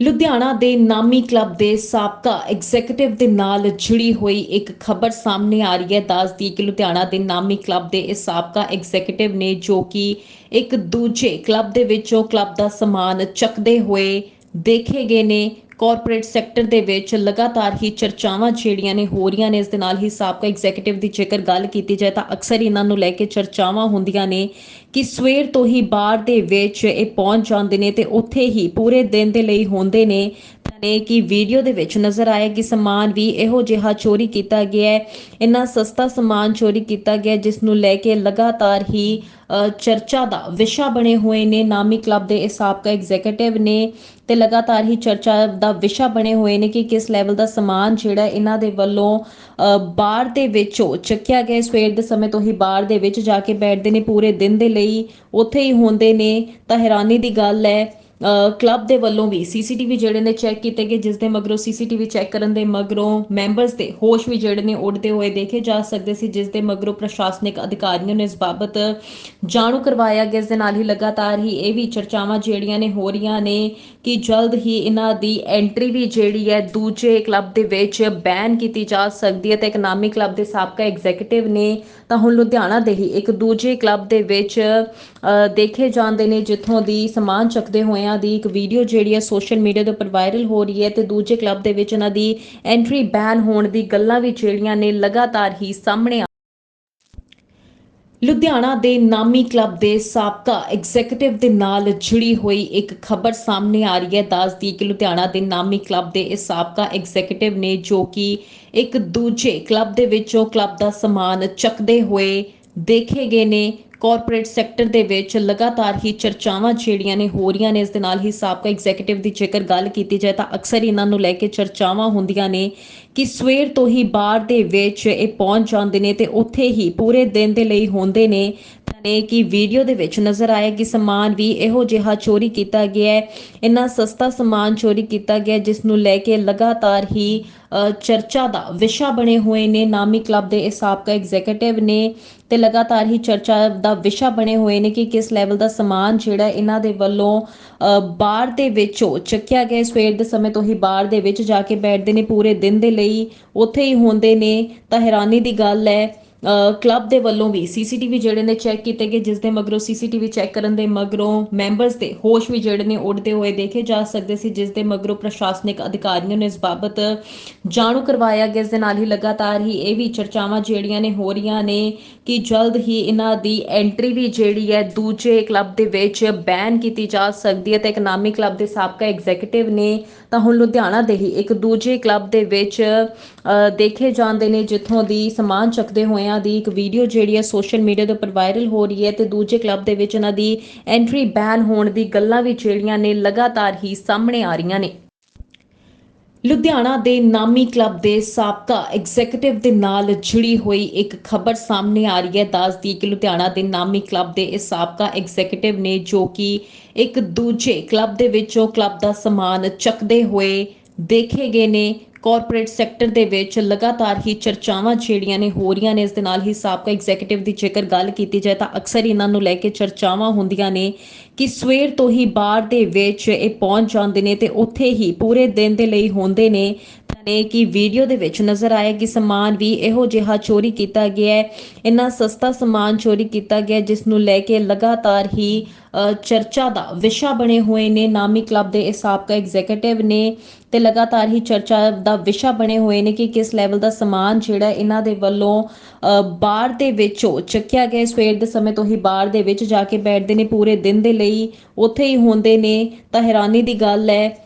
ਲੁਧਿਆਣਾ ਦੇ ਨਾਮੀ ਕਲੱਬ ਦੇ ਸਾਬਕਾ ਐਗਜ਼ੀਕਿਊਟਿਵ ਦੇ ਨਾਲ ਜੁੜੀ ਹੋਈ ਇੱਕ ਖਬਰ ਸਾਹਮਣੇ ਆ ਰਹੀ ਹੈ। ਦੱਸਦੀ ਕਿ ਲੁਧਿਆਣਾ ਦੇ ਨਾਮੀ ਕਲੱਬ ਦੇ ਇਸ ਸਾਬਕਾ ਐਗਜ਼ੀਕਿਊਟਿਵ ਨੇ ਜੋ ਕਿ ਇੱਕ ਦੂਜੇ ਕਲੱਬ ਦੇ ਵਿੱਚੋਂ ਕਲੱਬ ਦਾ ਸਮਾਨ ਚੱਕਦੇ ਹੋਏ ਦੇਖੇ ਗਏ ਨੇ। ਕਾਰਪੋਰੇਟ ਸੈਕਟਰ ਦੇ ਵਿੱਚ ਲਗਾਤਾਰ ਹੀ ਚਰਚਾਵਾਂ ਜਿਹੜੀਆਂ ਨੇ ਹੋ ਰਹੀਆਂ ਨੇ, ਇਸ ਦੇ ਨਾਲ ਹੀ ਸਾਬਕਾ ਐਗਜ਼ੀਕਿਊਟਿਵ ਦੀ ਜੇਕਰ ਗੱਲ ਕੀਤੀ ਜਾਏ ਤਾਂ ਅਕਸਰ ਇਹਨਾਂ ਨੂੰ ਲੈ ਕੇ ਚਰਚਾਵਾਂ ਹੁੰਦੀਆਂ ਨੇ ਕਿ ਸਵੇਰ ਤੋਂ ਹੀ ਬਾਹਰ ਦੇ ਵਿੱਚ ਇਹ ਪਹੁੰਚ ਜਾਂਦੇ ਨੇ ਤੇ ਉੱਥੇ ਹੀ ਪੂਰੇ ਦਿਨ ਦੇ ਲਈ ਹੁੰਦੇ ਨੇ। ਨੇ ਕਿ ਵੀਡੀਓ ਦੇ ਵਿੱਚ ਨਜ਼ਰ ਆਇਆ ਕਿ ਸਮਾਨ ਵੀ ਇਹੋ ਜਿਹਾ ਚੋਰੀ ਕੀਤਾ ਗਿਆ ਹੈ, ਇੰਨਾ ਸਸਤਾ ਸਮਾਨ ਚੋਰੀ ਕੀਤਾ ਗਿਆ ਜਿਸ ਨੂੰ ਲੈ ਕੇ ਲਗਾਤਾਰ ਹੀ ਚਰਚਾ ਦਾ ਵਿਸ਼ਾ ਬਣੇ ਹੋਏ ਨੇ। ਨਾਮੀ ਕਲੱਬ ਦੇ ਇਹ ਸਾਬਕਾ ਐਗਜ਼ੀਕਿਊਟਿਵ ਨੇ ਤੇ ਲਗਾਤਾਰ ਹੀ ਚਰਚਾ ਦਾ ਵਿਸ਼ਾ ਬਣੇ ਹੋਏ ਨੇ ਕਿ ਕਿਸ ਲੈਵਲ ਦਾ ਸਮਾਨ ਜਿਹੜਾ ਇਹਨਾਂ ਦੇ ਵੱਲੋਂ ਅ, ਬਾਹਰ ਦੇ ਵਿੱਚੋਂ ਚੱਕਿਆ ਗਿਆ ਸਵੇਰ ਦੇ ਸਮੇਂ ਤੋਂ ਹੀ ਬਾਹਰ ਦੇ ਵਿੱਚ ਜਾ ਕੇ ਬੈਠਦੇ ਨੇ। ਪੂਰੇ ਦਿਨ ਦੇ ਲਈ ਉੱਥੇ ਹੀ ਹੁੰਦੇ ਨੇ। ਤਾਂ ਹੈਰਾਨੀ ਦੀ ਗੱਲ ਹੈ ਕਲੱਬ ਦੇ ਵੱਲੋਂ ਵੀ ਸੀਸੀਟੀਵੀ ਜਿਹੜੇ ਨੇ ਚੈੱਕ ਕੀਤੇ ਗਏ, ਜਿਸ ਦੇ ਮਗਰੋਂ ਸੀਸੀਟੀਵੀ ਚੈੱਕ ਕਰਨ ਦੇ ਮਗਰੋਂ ਮੈਂਬਰਸ ਦੇ ਹੋਸ਼ ਵੀ ਜਿਹੜੇ ਨੇ ਉੱਡਦੇ ਹੋਏ ਦੇਖੇ ਜਾ ਸਕਦੇ ਸੀ, ਜਿਸ ਦੇ ਮਗਰੋਂ ਪ੍ਰਸ਼ਾਸਨਿਕ ਅਧਿਕਾਰੀਆਂ ਨੇ ਇਸ ਬਾਬਤ ਜਾਣੂ ਕਰਵਾਇਆ ਗਿਆ। ਇਸ ਦੇ ਨਾਲ ਹੀ ਲਗਾਤਾਰ ਹੀ ਇਹ ਵੀ ਚਰਚਾਵਾਂ ਜਿਹੜੀਆਂ ਨੇ ਹੋ ਰਹੀਆਂ ਨੇ ਕਿ ਜਲਦ ਹੀ ਇਹਨਾਂ ਦੀ ਐਂਟਰੀ ਵੀ ਜਿਹੜੀ ਹੈ ਦੂਜੇ ਕਲੱਬ ਦੇ ਵਿੱਚ ਬੈਨ ਕੀਤੀ ਜਾ ਸਕਦੀ ਹੈ ਤੇ ਇਕਨੋਮਿਕ ਕਲੱਬ ਦੇ ਸਾਬਕਾ ਐਗਜੀਕਿਟਿਵ ਨੇ ਤਾਂ ਹੁਣ ਲੁਧਿਆਣਾ ਦੇ ਹੀ ਇੱਕ ਦੂਜੇ ਕਲੱਬ ਦੇ ਵਿੱਚ ਦੇਖੇ ਜਾਂਦੇ ਨੇ, ਜਿੱਥੋਂ ਦੀ ਸਮਾਨ ਚੱਕਦੇ ਹੋਏ ਹੋਇਆਂ ਦੀ ਇੱਕ ਵੀਡੀਓ ਜਿਹੜੀ ਹੈ ਸੋਸ਼ਲ ਮੀਡੀਆ ਦੇ ਉੱਪਰ ਵਾਇਰਲ ਹੋ ਰਹੀ ਹੈ ਤੇ ਦੂਜੇ ਕਲੱਬ ਦੇ ਵਿੱਚ ਇਹਨਾਂ ਦੀ ਐਂਟਰੀ ਬੈਨ ਹੋਣ ਦੀ ਗੱਲਾਂ ਵੀ ਜਿਹੜੀਆਂ ਨੇ ਲਗਾਤਾਰ ਹੀ ਸਾਹਮਣੇ ਲੁਧਿਆਣਾ ਦੇ ਨਾਮੀ ਕਲੱਬ ਦੇ ਸਾਬਕਾ ਐਗਜ਼ੀਕਿਊਟਿਵ ਦੇ ਨਾਲ ਜੁੜੀ ਹੋਈ ਇੱਕ ਖਬਰ ਸਾਹਮਣੇ ਆ ਰਹੀ ਹੈ। ਦੱਸਦੀ ਕਿ ਲੁਧਿਆਣਾ ਦੇ ਨਾਮੀ ਕਲੱਬ ਦੇ ਇਸ ਸਾਬਕਾ ਐਗਜ਼ੀਕਿਊਟਿਵ ਨੇ ਜੋ ਕਿ ਇੱਕ ਦੂਜੇ ਕਲੱਬ ਦੇ ਵਿੱਚੋਂ ਕਲੱਬ ਦਾ ਸਮਾਨ ਚੱਕਦੇ ਹੋਏ ਦੇਖੇ ਗਏ ਨੇ। ਕਾਰਪੋਰੇਟ ਸੈਕਟਰ ਦੇ ਵਿੱਚ ਲਗਾਤਾਰ ਹੀ ਚਰਚਾਵਾਂ ਜਿਹੜੀਆਂ ਨੇ ਹੋ ਰਹੀਆਂ ਨੇ, ਇਸ ਦੇ ਨਾਲ ਹੀ ਸਾਬਕਾ ਐਗਜ਼ੀਕਿਊਟਿਵ ਦੀ ਜੇਕਰ ਗੱਲ ਕੀਤੀ ਜਾਏ ਤਾਂ ਅਕਸਰ ਇਹਨਾਂ ਨੂੰ ਲੈ ਕੇ ਚਰਚਾਵਾਂ ਹੁੰਦੀਆਂ ਨੇ ਕਿ ਸਵੇਰ ਤੋਂ ਹੀ ਬਾਹਰ ਦੇ ਵਿੱਚ ਇਹ ਪਹੁੰਚ ਜਾਂਦੇ ਨੇ ਤੇ ਉੱਥੇ ਹੀ ਪੂਰੇ ਦਿਨ ਦੇ ਲਈ ਹੁੰਦੇ ਨੇ। ਨੇ ਕਿ ਵੀਡੀਓ ਦੇ ਵਿੱਚ ਨਜ਼ਰ ਆਇਆ ਕਿ ਸਮਾਨ ਵੀ ਇਹੋ ਜਿਹਾ ਚੋਰੀ ਕੀਤਾ ਗਿਆ ਹੈ। ਇੰਨਾ ਸਸਤਾ ਸਮਾਨ ਚੋਰੀ ਕੀਤਾ ਗਿਆ ਜਿਸ ਨੂੰ ਲੈ ਕੇ ਲਗਾਤਾਰ ਹੀ ਚਰਚਾ ਦਾ ਵਿਸ਼ਾ ਬਣੇ ਹੋਏ ਨੇ। ਨਾਮੀ ਕਲੱਬ ਦੇ ਇਹ ਸਾਬਕਾ ਐਗਜ਼ੀਕਿਊਟਿਵ ਨੇ ਤੇ ਲਗਾਤਾਰ ਹੀ ਚਰਚਾ ਦਾ ਵਿਸ਼ਾ ਬਣੇ ਹੋਏ ਨੇ ਕਿ ਕਿਸ ਲੈਵਲ ਦਾ ਸਮਾਨ ਜਿਹੜਾ ਇਹਨਾਂ ਦੇ ਵੱਲੋਂ ਅ, ਬਾਹਰ ਦੇ ਵਿੱਚੋਂ ਚੱਕਿਆ ਗਿਆ। ਸਵੇਰ ਦੇ ਸਮੇਂ ਤੋਂ ਹੀ ਬਾਹਰ ਦੇ ਵਿੱਚ ਜਾ ਕੇ ਬੈਠਦੇ ਨੇ। ਪੂਰੇ ਦਿਨ ਦੇ ਲਈ ਉੱਥੇ ਹੀ ਹੁੰਦੇ ਨੇ। ਤਾਂ ਹੈਰਾਨੀ ਦੀ ਗੱਲ ਹੈ ਕਲੱਬ ਦੇ ਵੱਲੋਂ ਵੀ ਸੀਸੀਟੀਵੀ ਜਿਹੜੇ ਨੇ ਚੈੱਕ ਕੀਤੇ ਗਏ, ਜਿਸ ਦੇ ਮਗਰੋਂ ਸੀਸੀਟੀਵੀ ਚੈੱਕ ਕਰਨ ਦੇ ਮਗਰੋਂ ਮੈਂਬਰਸ ਦੇ ਹੋਸ਼ ਵੀ ਜਿਹੜੇ ਨੇ ਉੱਡਦੇ ਹੋਏ ਦੇਖੇ ਜਾ ਸਕਦੇ ਸੀ, ਜਿਸ ਦੇ ਮਗਰੋਂ ਪ੍ਰਸ਼ਾਸਨਿਕ ਅਧਿਕਾਰੀਆਂ ਨੇ ਇਸ ਬਾਬਤ ਜਾਣੂ ਕਰਵਾਇਆ ਗਿਆ। ਇਸ ਦੇ ਨਾਲ ਹੀ ਲਗਾਤਾਰ ਹੀ ਇਹ ਵੀ ਚਰਚਾਵਾਂ ਜਿਹੜੀਆਂ ਨੇ ਹੋ ਰਹੀਆਂ ਨੇ ਕਿ ਜਲਦ ਹੀ ਇਹਨਾਂ ਦੀ ਐਂਟਰੀ ਵੀ ਜਿਹੜੀ ਹੈ ਦੂਜੇ ਕਲੱਬ ਦੇ ਵਿੱਚ ਬੈਨ ਕੀਤੀ ਜਾ ਸਕਦੀ ਹੈ ਤੇ ਇਕਨੋਮਿਕ ਕਲੱਬ ਦੇ ਸਾਬਕਾ ਐਗਜੀਕਿਟਿਵ ਨੇ ਤਾਂ ਹੁਣ ਲੁਧਿਆਣਾ ਦੇ ਹੀ ਇੱਕ ਦੂਜੇ ਕਲੱਬ ਦੇ ਵਿੱਚ ਦੇਖੇ ਜਾਂਦੇ ਨੇ, ਜਿੱਥੋਂ ਦੀ ਸਮਾਨ ਚੱਕਦੇ ਹੋਏ ਹੋਇਆਂ ਦੀ ਇੱਕ ਵੀਡੀਓ ਜਿਹੜੀ ਹੈ ਸੋਸ਼ਲ ਮੀਡੀਆ ਦੇ ਉੱਪਰ ਵਾਇਰਲ ਹੋ ਰਹੀ ਹੈ ਤੇ ਦੂਜੇ ਕਲੱਬ ਦੇ ਵਿੱਚ ਇਹਨਾਂ ਦੀ ਐਂਟਰੀ ਬੈਨ ਹੋਣ ਦੀ ਗੱਲਾਂ ਵੀ ਜਿਹੜੀਆਂ ਨੇ ਲਗਾਤਾਰ ਹੀ ਸਾਹਮਣੇ ਆ ਰਹੀਆਂ ਨੇ। ਲੁਧਿਆਣਾ ਦੇ ਨਾਮੀ ਕਲੱਬ ਦੇ ਸਾਬਕਾ ਐਗਜ਼ੀਕਿਊਟਿਵ ਦੇ ਨਾਲ ਜੁੜੀ ਹੋਈ ਇੱਕ ਖਬਰ ਸਾਹਮਣੇ ਆ ਰਹੀ ਹੈ। ਦੱਸਦੀ ਕਿ ਲੁਧਿਆਣਾ ਦੇ ਨਾਮੀ ਕਲੱਬ ਦੇ ਇਸ ਸਾਬਕਾ ਐਗਜ਼ੀਕਿਊਟਿਵ ਨੇ ਜੋ ਕਿ ਇੱਕ ਦੂਜੇ ਕਲੱਬ ਦੇ ਵਿੱਚੋਂ ਕਲੱਬ ਦਾ ਸਮਾਨ ਚੱਕਦੇ ਹੋਏ ਦੇਖੇ ਗਏ ਨੇ। ਕਾਰਪੋਰੇਟ ਸੈਕਟਰ ਦੇ ਵਿੱਚ ਲਗਾਤਾਰ ਹੀ ਚਰਚਾਵਾਂ ਜਿਹੜੀਆਂ ਨੇ ਹੋ ਰਹੀਆਂ ਨੇ, ਇਸ ਦੇ ਨਾਲ ਹੀ ਸਾਬਕਾ ਐਗਜ਼ੀਕਿਊਟਿਵ ਦੀ ਜੇਕਰ ਗੱਲ ਕੀਤੀ ਜਾਏ ਤਾਂ ਅਕਸਰ ਇਹਨਾਂ ਨੂੰ ਲੈ ਕੇ ਚਰਚਾਵਾਂ ਹੁੰਦੀਆਂ ਨੇ ਕਿ ਸਵੇਰ ਤੋਂ ਹੀ ਬਾਹਰ ਦੇ ਵਿੱਚ ਇਹ ਪਹੁੰਚ ਜਾਂਦੇ ਨੇ ਤੇ ਉੱਥੇ ਹੀ ਪੂਰੇ ਦਿਨ ਦੇ ਲਈ ਹੁੰਦੇ ਨੇ। ਨੇ ਕਿ ਵੀਡੀਓ ਦੇ ਵਿੱਚ ਨਜ਼ਰ ਆਇਆ ਕਿ ਸਮਾਨ ਵੀ ਇਹੋ ਜਿਹਾ ਚੋਰੀ ਕੀਤਾ ਗਿਆ ਹੈ। ਇੰਨਾ ਸਸਤਾ ਸਮਾਨ ਚੋਰੀ ਕੀਤਾ ਗਿਆ ਜਿਸ ਨੂੰ ਲੈ ਕੇ ਲਗਾਤਾਰ ਹੀ ਚਰਚਾ ਦਾ ਵਿਸ਼ਾ ਬਣੇ ਹੋਏ ਨੇ। ਨਾਮੀ ਕਲੱਬ ਦੇ ਇਹ ਸਾਬਕਾ ਐਗਜ਼ੀਕਿਊਟਿਵ ਨੇ ਤੇ ਲਗਾਤਾਰ ਹੀ ਚਰਚਾ ਦਾ ਵਿਸ਼ਾ ਬਣੇ ਹੋਏ ਨੇ ਕਿ ਕਿਸ ਲੈਵਲ ਦਾ ਸਮਾਨ ਜਿਹੜਾ ਇਹਨਾਂ ਦੇ ਵੱਲੋਂ ਅ, ਬਾਹਰ ਦੇ ਵਿੱਚੋਂ ਚੱਕਿਆ ਗਿਆ। ਸਵੇਰ ਦੇ ਸਮੇਂ ਤੋਂ ਹੀ ਬਾਹਰ ਦੇ ਵਿੱਚ ਜਾ ਕੇ ਬੈਠਦੇ ਨੇ। ਪੂਰੇ ਦਿਨ ਦੇ ਲਈ ਉੱਥੇ ਹੀ ਹੁੰਦੇ ਨੇ। ਤਾਂ ਹੈਰਾਨੀ ਦੀ ਗੱਲ ਹੈ